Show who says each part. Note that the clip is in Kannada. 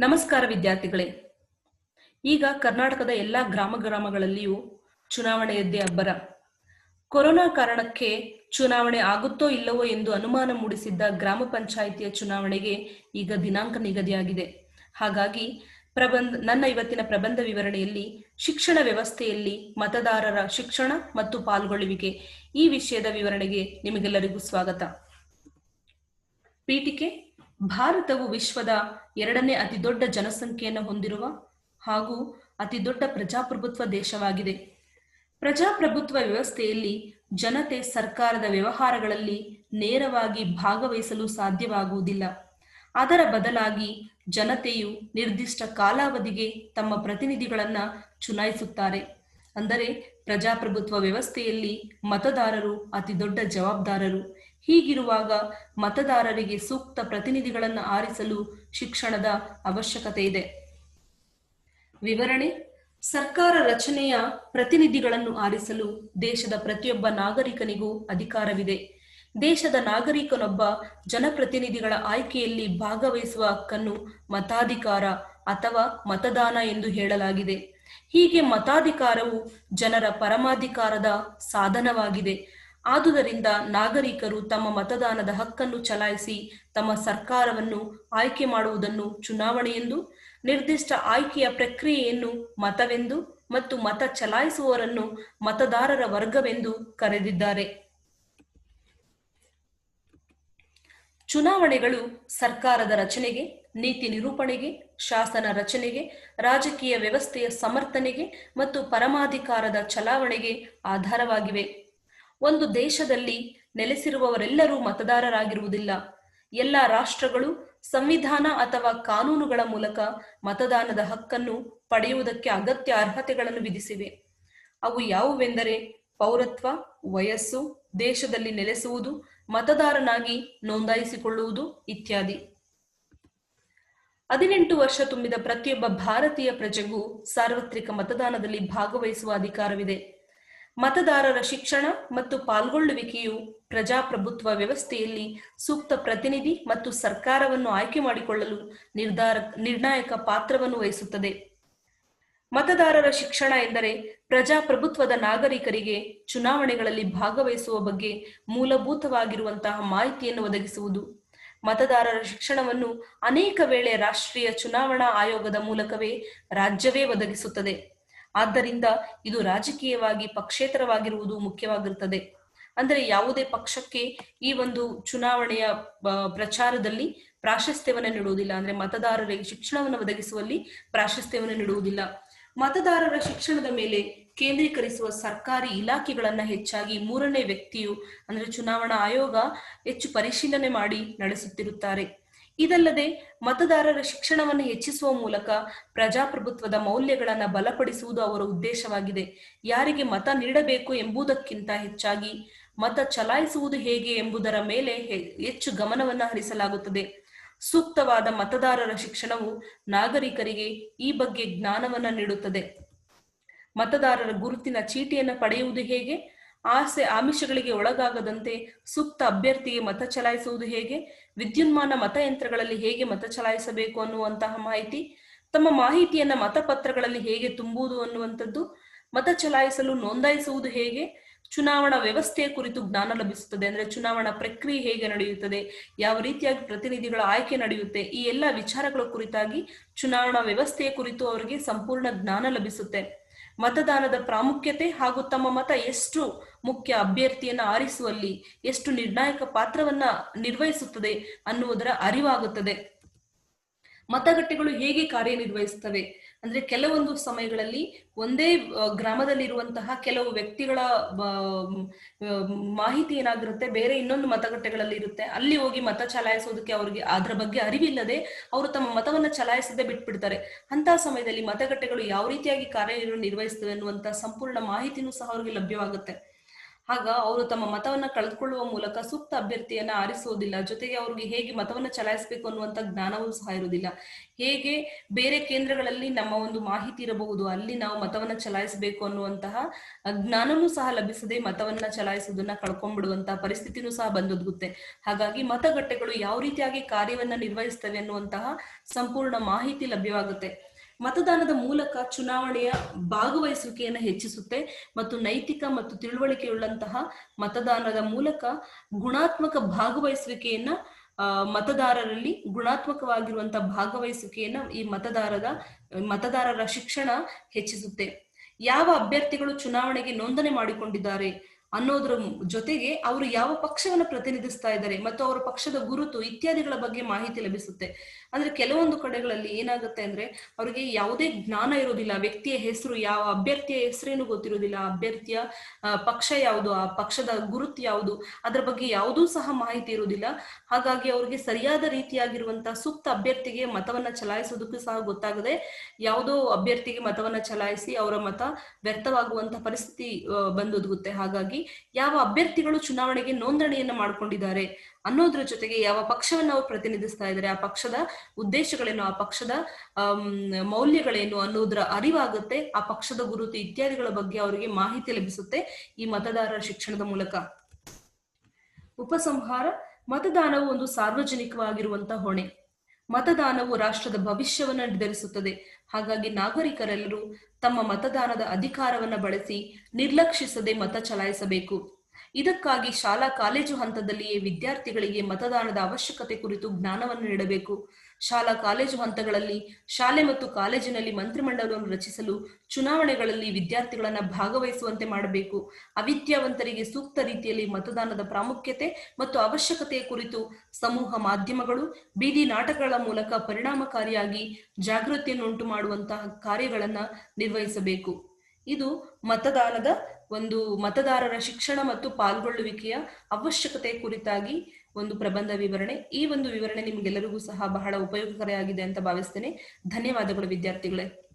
Speaker 1: ನಮಸ್ಕಾರ ವಿದ್ಯಾರ್ಥಿಗಳೇ. ಈಗ ಕರ್ನಾಟಕದ ಎಲ್ಲಾ ಗ್ರಾಮ ಗ್ರಾಮಗಳಲ್ಲಿಯೂ ಚುನಾವಣೆಯದ್ದೇ ಅಬ್ಬರ. ಕೊರೋನಾ ಕಾರಣಕ್ಕೆ ಚುನಾವಣೆ ಆಗುತ್ತೋ ಇಲ್ಲವೋ ಎಂದು ಅನುಮಾನ ಮೂಡಿಸಿದ್ದ ಗ್ರಾಮ ಪಂಚಾಯಿತಿಯ ಚುನಾವಣೆಗೆ ಈಗ ದಿನಾಂಕ ನಿಗದಿಯಾಗಿದೆ. ಹಾಗಾಗಿ ಪ್ರಬಂಧ, ನನ್ನ ಇವತ್ತಿನ ಪ್ರಬಂಧ ವಿವರಣೆಯಲ್ಲಿ ಶಿಕ್ಷಣ ವ್ಯವಸ್ಥೆಯಲ್ಲಿ ಮತದಾರರ ಶಿಕ್ಷಣ ಮತ್ತು ಪಾಲ್ಗೊಳ್ಳುವಿಕೆ ಈ ವಿಷಯದ ವಿವರಣೆಗೆ ನಿಮಗೆಲ್ಲರಿಗೂ ಸ್ವಾಗತ. ಪೀಠಿಕೆ ಭಾರತವು ವಿಶ್ವದ ಎರಡನೇ ಅತಿದೊಡ್ಡ ಜನಸಂಖ್ಯೆಯನ್ನು ಹೊಂದಿರುವ ಹಾಗೂ ಅತಿದೊಡ್ಡ ಪ್ರಜಾಪ್ರಭುತ್ವ ದೇಶವಾಗಿದೆ. ಪ್ರಜಾಪ್ರಭುತ್ವ ವ್ಯವಸ್ಥೆಯಲ್ಲಿ ಜನತೆ ಸರ್ಕಾರದ ವ್ಯವಹಾರಗಳಲ್ಲಿ ನೇರವಾಗಿ ಭಾಗವಹಿಸಲು ಸಾಧ್ಯವಾಗುವುದಿಲ್ಲ. ಅದರ ಬದಲಾಗಿ ಜನತೆಯು ನಿರ್ದಿಷ್ಟ ಕಾಲಾವಧಿಗೆ ತಮ್ಮ ಪ್ರತಿನಿಧಿಗಳನ್ನ ಚುನಾಯಿಸುತ್ತಾರೆ. ಅಂದರೆ ಪ್ರಜಾಪ್ರಭುತ್ವ ವ್ಯವಸ್ಥೆಯಲ್ಲಿ ಮತದಾರರು ಅತಿ ದೊಡ್ಡ ಜವಾಬ್ದಾರರು. ಹೀಗಿರುವಾಗ ಮತದಾರರಿಗೆ ಸೂಕ್ತ ಪ್ರತಿನಿಧಿಗಳನ್ನು ಆರಿಸಲು ಶಿಕ್ಷಣದ ಅವಶ್ಯಕತೆ ಇದೆ. ವಿವರಣೆ, ಸರ್ಕಾರ ರಚನೆಯ ಪ್ರತಿನಿಧಿಗಳನ್ನು ಆರಿಸಲು ದೇಶದ ಪ್ರತಿಯೊಬ್ಬ ನಾಗರಿಕನಿಗೂ ಅಧಿಕಾರವಿದೆ. ದೇಶದ ನಾಗರಿಕನೊಬ್ಬ ಜನಪ್ರತಿನಿಧಿಗಳ ಆಯ್ಕೆಯಲ್ಲಿ ಭಾಗವಹಿಸುವ ಹಕ್ಕನ್ನು ಮತಾಧಿಕಾರ ಅಥವಾ ಮತದಾನ ಎಂದು ಹೇಳಲಾಗಿದೆ. ಹೀಗೆ ಮತಾಧಿಕಾರವು ಜನರ ಪರಮಾಧಿಕಾರದ ಸಾಧನವಾಗಿದೆ. ಆದುದರಿಂದ ನಾಗರಿಕರು ತಮ್ಮ ಮತದಾನದ ಹಕ್ಕನ್ನು ಚಲಾಯಿಸಿ ತಮ್ಮ ಸರ್ಕಾರವನ್ನು ಆಯ್ಕೆ ಮಾಡುವುದನ್ನು ಚುನಾವಣೆಯೆಂದು, ನಿರ್ದಿಷ್ಟ ಆಯ್ಕೆಯ ಪ್ರಕ್ರಿಯೆಯನ್ನು ಮತವೆಂದು ಮತ್ತು ಮತ ಚಲಾಯಿಸುವವರನ್ನು ಮತದಾರರ ವರ್ಗವೆಂದು ಕರೆದಿದ್ದಾರೆ. ಚುನಾವಣೆಗಳು ಸರ್ಕಾರದ ರಚನೆಗೆ, ನೀತಿ ನಿರೂಪಣೆಗೆ, ಶಾಸನ ರಚನೆಗೆ, ರಾಜಕೀಯ ವ್ಯವಸ್ಥೆಯ ಸಮರ್ಥನೆಗೆ ಮತ್ತು ಪರಮಾಧಿಕಾರದ ಚಲಾವಣೆಗೆ ಆಧಾರವಾಗಿವೆ. ಒಂದು ದೇಶದಲ್ಲಿ ನೆಲೆಸಿರುವವರೆಲ್ಲರೂ ಮತದಾರರಾಗಿರುವುದಿಲ್ಲ. ಎಲ್ಲ ರಾಷ್ಟ್ರಗಳು ಸಂವಿಧಾನ ಅಥವಾ ಕಾನೂನುಗಳ ಮೂಲಕ ಮತದಾನದ ಹಕ್ಕನ್ನು ಪಡೆಯುವುದಕ್ಕೆ ಅಗತ್ಯ ಅರ್ಹತೆಗಳನ್ನು ವಿಧಿಸಿವೆ. ಅವು ಯಾವುವೆಂದರೆ ಪೌರತ್ವ, ವಯಸ್ಸು, ದೇಶದಲ್ಲಿ ನೆಲೆಸುವುದು, ಮತದಾರನಾಗಿ ನೋಂದಾಯಿಸಿಕೊಳ್ಳುವುದು ಇತ್ಯಾದಿ. ಹದಿನೆಂಟು ವರ್ಷ ತುಂಬಿದ ಪ್ರತಿಯೊಬ್ಬ ಭಾರತೀಯ ಪ್ರಜೆಗೂ ಸಾರ್ವತ್ರಿಕ ಮತದಾನದಲ್ಲಿ ಭಾಗವಹಿಸುವ ಅಧಿಕಾರವಿದೆ. ಮತದಾರರ ಶಿಕ್ಷಣ ಮತ್ತು ಪಾಲ್ಗೊಳ್ಳುವಿಕೆಯು ಪ್ರಜಾಪ್ರಭುತ್ವ ವ್ಯವಸ್ಥೆಯಲ್ಲಿ ಸೂಕ್ತ ಪ್ರತಿನಿಧಿ ಮತ್ತು ಸರ್ಕಾರವನ್ನು ಆಯ್ಕೆ ಮಾಡಿಕೊಳ್ಳಲು ನಿರ್ಧಾರ, ನಿರ್ಣಾಯಕ ಪಾತ್ರವನ್ನು ವಹಿಸುತ್ತದೆ. ಮತದಾರರ ಶಿಕ್ಷಣ ಎಂದರೆ ಪ್ರಜಾಪ್ರಭುತ್ವದ ನಾಗರಿಕರಿಗೆ ಚುನಾವಣೆಗಳಲ್ಲಿ ಭಾಗವಹಿಸುವ ಬಗ್ಗೆ ಮೂಲಭೂತವಾಗಿರುವಂತಹ ಮಾಹಿತಿಯನ್ನು ಒದಗಿಸುವುದು. ಮತದಾರರ ಶಿಕ್ಷಣವನ್ನು ಅನೇಕ ವೇಳೆ ರಾಷ್ಟ್ರೀಯ ಚುನಾವಣಾ ಆಯೋಗದ ಮೂಲಕವೇ ರಾಜ್ಯವೇ ಒದಗಿಸುತ್ತದೆ. ಆದ್ದರಿಂದ ಇದು ರಾಜಕೀಯವಾಗಿ ಪಕ್ಷೇತರವಾಗಿರುವುದು ಮುಖ್ಯವಾಗಿರುತ್ತದೆ. ಅಂದರೆ ಯಾವುದೇ ಪಕ್ಷಕ್ಕೆ ಈ ಒಂದು ಚುನಾವಣೆಯ ಪ್ರಚಾರದಲ್ಲಿ ಪ್ರಾಶಸ್ತ್ಯವನ್ನು ನೀಡುವುದಿಲ್ಲ. ಅಂದ್ರೆ ಮತದಾರರಿಗೆ ಶಿಕ್ಷಣವನ್ನು ಒದಗಿಸುವಲ್ಲಿ ಪ್ರಾಶಸ್ತ್ಯವನ್ನು ನೀಡುವುದಿಲ್ಲ. ಮತದಾರರ ಶಿಕ್ಷಣದ ಮೇಲೆ ಕೇಂದ್ರೀಕರಿಸುವ ಸರ್ಕಾರಿ ಇಲಾಖೆಗಳನ್ನ ಹೆಚ್ಚಾಗಿ ಮೂರನೇ ವ್ಯಕ್ತಿಯು, ಅಂದ್ರೆ ಚುನಾವಣಾ ಆಯೋಗ ಹೆಚ್ಚು ಪರಿಶೀಲನೆ ಮಾಡಿ ನಡೆಸುತ್ತಿರುತ್ತಾರೆ. ಇದಲ್ಲದೆ ಮತದಾರರ ಶಿಕ್ಷಣವನ್ನು ಹೆಚ್ಚಿಸುವ ಮೂಲಕ ಪ್ರಜಾಪ್ರಭುತ್ವದ ಮೌಲ್ಯಗಳನ್ನು ಬಲಪಡಿಸುವುದು ಅವರ ಉದ್ದೇಶವಾಗಿದೆ. ಯಾರಿಗೆ ಮತ ನೀಡಬೇಕು ಎಂಬುದಕ್ಕಿಂತ ಹೆಚ್ಚಾಗಿ ಮತ ಚಲಾಯಿಸುವುದು ಹೇಗೆ ಎಂಬುದರ ಮೇಲೆ ಹೆಚ್ಚು ಗಮನವನ್ನು ಹರಿಸಲಾಗುತ್ತದೆ. ಸೂಕ್ತವಾದ ಮತದಾರರ ಶಿಕ್ಷಣವು ನಾಗರಿಕರಿಗೆ ಈ ಬಗ್ಗೆ ಜ್ಞಾನವನ್ನ ನೀಡುತ್ತದೆ. ಮತದಾರರ ಗುರುತಿನ ಚೀಟಿಯನ್ನು ಪಡೆಯುವುದು ಹೇಗೆ? ಆಸೆ ಆಮಿಷಗಳಿಗೆ ಒಳಗಾಗದಂತೆ ಸೂಕ್ತ ಅಭ್ಯರ್ಥಿಗೆ ಮತ ಚಲಾಯಿಸುವುದು ಹೇಗೆ? ವಿದ್ಯುನ್ಮಾನ ಮತಯಂತ್ರಗಳಲ್ಲಿ ಹೇಗೆ ಮತ ಚಲಾಯಿಸಬೇಕು ಅನ್ನುವಂತಹ ಮಾಹಿತಿ, ತಮ್ಮ ಮಾಹಿತಿಯನ್ನ ಮತಪತ್ರಗಳಲ್ಲಿ ಹೇಗೆ ತುಂಬುವುದು ಅನ್ನುವಂಥದ್ದು, ಮತ ಚಲಾಯಿಸಲು ನೋಂದಾಯಿಸುವುದು ಹೇಗೆ, ಚುನಾವಣಾ ವ್ಯವಸ್ಥೆಯ ಕುರಿತು ಜ್ಞಾನ ಲಭಿಸುತ್ತದೆ, ಅಂದ್ರೆ ಚುನಾವಣಾ ಪ್ರಕ್ರಿಯೆ ಹೇಗೆ ನಡೆಯುತ್ತದೆ, ಯಾವ ರೀತಿಯಾಗಿ ಪ್ರತಿನಿಧಿಗಳ ಆಯ್ಕೆ ನಡೆಯುತ್ತೆ, ಈ ಎಲ್ಲ ವಿಚಾರಗಳ ಕುರಿತಾಗಿ ಚುನಾವಣಾ ವ್ಯವಸ್ಥೆಯ ಕುರಿತು ಅವರಿಗೆ ಸಂಪೂರ್ಣ ಜ್ಞಾನ ಲಭಿಸುತ್ತೆ. ಮತದಾನದ ಪ್ರಾಮುಖ್ಯತೆ ಹಾಗೂ ತಮ್ಮ ಮತ ಎಷ್ಟು ಮುಖ್ಯ ಅಭ್ಯರ್ಥಿಯನ್ನ ಆರಿಸುವಲ್ಲಿ ಎಷ್ಟು ನಿರ್ಣಾಯಕ ಪಾತ್ರವನ್ನ ನಿರ್ವಹಿಸುತ್ತದೆ ಅನ್ನುವುದರ ಅರಿವಾಗುತ್ತದೆ. ಮತಗಟ್ಟೆಗಳು ಹೇಗೆ ಕಾರ್ಯನಿರ್ವಹಿಸ್ತವೆ ಅಂದ್ರೆ ಕೆಲವೊಂದು ಸಮಯಗಳಲ್ಲಿ ಒಂದೇ ಗ್ರಾಮದಲ್ಲಿರುವಂತಹ ಕೆಲವು ವ್ಯಕ್ತಿಗಳ ಮಾಹಿತಿ ಏನಾಗಿರುತ್ತೆ? ಬೇರೆ ಇನ್ನೊಂದು ಮತಗಟ್ಟೆಗಳಲ್ಲಿ ಇರುತ್ತೆ. ಅಲ್ಲಿ ಹೋಗಿ ಮತ ಚಲಾಯಿಸೋದಕ್ಕೆ ಅವರಿಗೆ ಅದರ ಬಗ್ಗೆ ಅರಿವಿಲ್ಲದೆ ಅವರು ತಮ್ಮ ಮತವನ್ನ ಚಲಾಯಿಸದೆ ಬಿಟ್ಬಿಡ್ತಾರೆ. ಅಂತಹ ಸಮಯದಲ್ಲಿ ಮತಗಟ್ಟೆಗಳು ಯಾವ ರೀತಿಯಾಗಿ ಕಾರ್ಯನಿರ್ವಹಿಸ್ತವೆ ಅನ್ನುವಂತ ಸಂಪೂರ್ಣ ಮಾಹಿತಿನೂ ಸಹ ಅವರಿಗೆ ಲಭ್ಯವಾಗುತ್ತೆ. ಆಗ ಅವರು ತಮ್ಮ ಮತವನ್ನ ಕಳೆದುಕೊಳ್ಳುವ ಮೂಲಕ ಸೂಕ್ತ ಅಭ್ಯರ್ಥಿಯನ್ನ ಆರಿಸುವುದಿಲ್ಲ. ಜೊತೆಗೆ ಅವ್ರಿಗೆ ಹೇಗೆ ಮತವನ್ನ ಚಲಾಯಿಸಬೇಕು ಅನ್ನುವಂತ ಜ್ಞಾನವೂ ಸಹ ಇರುವುದಿಲ್ಲ. ಹೇಗೆ ಬೇರೆ ಕೇಂದ್ರಗಳಲ್ಲಿ ನಮ್ಮ ಒಂದು ಮಾಹಿತಿ ಇರಬಹುದು, ಅಲ್ಲಿ ನಾವು ಮತವನ್ನ ಚಲಾಯಿಸಬೇಕು ಅನ್ನುವಂತಹ ಜ್ಞಾನವೂ ಸಹ ಲಭಿಸದೆ ಮತವನ್ನ ಚಲಾಯಿಸುವುದನ್ನ ಕಳ್ಕೊಂಡ್ಬಿಡುವಂತಹ ಪರಿಸ್ಥಿತಿನೂ ಸಹ ಬಂದೊದಗುತ್ತೆ. ಹಾಗಾಗಿ ಮತಗಟ್ಟೆಗಳು ಯಾವ ರೀತಿಯಾಗಿ ಕಾರ್ಯವನ್ನ ನಿರ್ವಹಿಸ್ತವೆ ಅನ್ನುವಂತಹ ಸಂಪೂರ್ಣ ಮಾಹಿತಿ ಲಭ್ಯವಾಗುತ್ತೆ. ಮತದಾನದ ಮೂಲಕ ಚುನಾವಣೆಯ ಭಾಗವಹಿಸುವಿಕೆಯನ್ನು ಹೆಚ್ಚಿಸುತ್ತೆ ಮತ್ತು ನೈತಿಕ ಮತ್ತು ತಿಳುವಳಿಕೆಯುಳ್ಳಂತಹ ಮತದಾನದ ಮೂಲಕ ಗುಣಾತ್ಮಕ ಭಾಗವಹಿಸುವಿಕೆಯನ್ನ ಮತದಾರರಲ್ಲಿ ಗುಣಾತ್ಮಕವಾಗಿರುವಂತಹ ಭಾಗವಹಿಸುವಿಕೆಯನ್ನ ಈ ಮತದಾರದ, ಮತದಾರರ ಶಿಕ್ಷಣ ಹೆಚ್ಚಿಸುತ್ತೆ. ಯಾವ ಅಭ್ಯರ್ಥಿಗಳು ಚುನಾವಣೆಗೆ ನೋಂದಣಿ ಮಾಡಿಕೊಂಡಿದ್ದಾರೆ? ಅನ್ನೋದ್ರ ಜೊತೆಗೆ ಅವರು ಯಾವ ಪಕ್ಷವನ್ನ ಪ್ರತಿನಿಧಿಸ್ತಾ ಇದ್ದಾರೆ ಮತ್ತು ಅವರ ಪಕ್ಷದ ಗುರುತು ಇತ್ಯಾದಿಗಳ ಬಗ್ಗೆ ಮಾಹಿತಿ ಲಭಿಸುತ್ತೆ. ಅಂದ್ರೆ ಕೆಲವೊಂದು ಕಡೆಗಳಲ್ಲಿ ಏನಾಗುತ್ತೆ ಅಂದ್ರೆ ಅವರಿಗೆ ಯಾವುದೇ ಜ್ಞಾನ ಇರೋದಿಲ್ಲ ವ್ಯಕ್ತಿಯ ಹೆಸರು ಯಾವ, ಅಭ್ಯರ್ಥಿಯ ಹೆಸರೇನು ಗೊತ್ತಿರೋದಿಲ್ಲ ಅಭ್ಯರ್ಥಿಯ ಪಕ್ಷ ಯಾವುದು, ಆ ಪಕ್ಷದ ಗುರುತು ಯಾವುದು, ಅದರ ಬಗ್ಗೆ ಯಾವುದೂ ಸಹ ಮಾಹಿತಿ ಇರುವುದಿಲ್ಲ. ಹಾಗಾಗಿ ಅವರಿಗೆ ಸರಿಯಾದ ರೀತಿಯಾಗಿರುವಂತಹ ಸೂಕ್ತ ಅಭ್ಯರ್ಥಿಗೆ ಮತವನ್ನ ಚಲಾಯಿಸೋದಕ್ಕೂ ಸಹ ಗೊತ್ತಾಗದೆ ಯಾವುದೋ ಅಭ್ಯರ್ಥಿಗೆ ಮತವನ್ನ ಚಲಾಯಿಸಿ ಅವರ ಮತ ವ್ಯರ್ಥವಾಗುವಂತಹ ಪರಿಸ್ಥಿತಿ ಬಂದೊದಗುತ್ತೆ. ಹಾಗಾಗಿ ಯಾವ ಅಭ್ಯರ್ಥಿಗಳು ಚುನಾವಣೆಗೆ ನೋಂದಣಿಯನ್ನ ಮಾಡಿಕೊಂಡಿದ್ದಾರೆ ಅನ್ನೋದ್ರ ಜೊತೆಗೆ ಯಾವ ಪಕ್ಷವನ್ನು ಅವರು ಪ್ರತಿನಿಧಿಸ್ತಾ ಇದ್ದಾರೆ, ಆ ಪಕ್ಷದ ಉದ್ದೇಶಗಳೇನು, ಆ ಪಕ್ಷದ ಮೌಲ್ಯಗಳೇನು ಅನ್ನೋದ್ರ ಅರಿವಾಗುತ್ತೆ, ಆ ಪಕ್ಷದ ಗುರುತು ಇತ್ಯಾದಿಗಳ ಬಗ್ಗೆ ಅವರಿಗೆ ಮಾಹಿತಿ ಲಭಿಸುತ್ತೆ ಈ ಮತದಾರರ ಶಿಕ್ಷಣದ ಮೂಲಕ. ಉಪಸಂಹಾರ, ಮತದಾನವು ಒಂದು ಸಾರ್ವಜನಿಕವಾಗಿರುವಂತಹ ಹೊಣೆ. ಮತದಾನವು ರಾಷ್ಟ್ರದ ಭವಿಷ್ಯವನ್ನು ನಿರ್ಧರಿಸುತ್ತದೆ. ಹಾಗಾಗಿ ನಾಗರಿಕರೆಲ್ಲರೂ ತಮ್ಮ ಮತದಾನದ ಅಧಿಕಾರವನ್ನು ಬಳಸಿ ನಿರ್ಲಕ್ಷಿಸದೆ ಮತ ಚಲಾಯಿಸಬೇಕು. ಇದಕ್ಕಾಗಿ ಶಾಲಾ ಕಾಲೇಜು ಹಂತದಲ್ಲಿಯೇ ವಿದ್ಯಾರ್ಥಿಗಳಿಗೆ ಮತದಾನದ ಅವಶ್ಯಕತೆ ಕುರಿತು ಜ್ಞಾನವನ್ನು ನೀಡಬೇಕು. ಶಾಲಾ ಕಾಲೇಜು ಹಂತಗಳಲ್ಲಿ ಶಾಲೆ ಮತ್ತು ಕಾಲೇಜಿನಲ್ಲಿ ಮಂತ್ರಿಮಂಡಲವನ್ನು ರಚಿಸಲು ಚುನಾವಣೆಗಳಲ್ಲಿ ವಿದ್ಯಾರ್ಥಿಗಳನ್ನು ಭಾಗವಹಿಸುವಂತೆ ಮಾಡಬೇಕು. ಅವಿದ್ಯಾವಂತರಿಗೆ ಸೂಕ್ತ ರೀತಿಯಲ್ಲಿ ಮತದಾನದ ಪ್ರಾಮುಖ್ಯತೆ ಮತ್ತು ಅವಶ್ಯಕತೆಯ ಕುರಿತು ಸಮೂಹ ಮಾಧ್ಯಮಗಳು, ಬೀದಿ ನಾಟಕಗಳ ಮೂಲಕ ಪರಿಣಾಮಕಾರಿಯಾಗಿ ಜಾಗೃತಿಯನ್ನು ಉಂಟು ಮಾಡುವಂತಹ ಕಾರ್ಯಗಳನ್ನು ನಿರ್ವಹಿಸಬೇಕು. ಇದು ಮತದಾನದ ಒಂದು ಮತದಾರರ ಶಿಕ್ಷಣ ಮತ್ತು ಪಾಲ್ಗೊಳ್ಳುವಿಕೆಯ ಅವಶ್ಯಕತೆ ಕುರಿತಾಗಿ ಒಂದು ಪ್ರಬಂಧ ವಿವರಣೆ. ಈ ಒಂದು ವಿವರಣೆ ನಿಮ್ಗೆಲ್ಲರಿಗೂ ಸಹ ಬಹಳ ಉಪಯೋಗಕಾರಿಯಾಗಿದೆ ಅಂತ ಭಾವಿಸ್ತೇನೆ. ಧನ್ಯವಾದಗಳು ವಿದ್ಯಾರ್ಥಿಗಳೇ.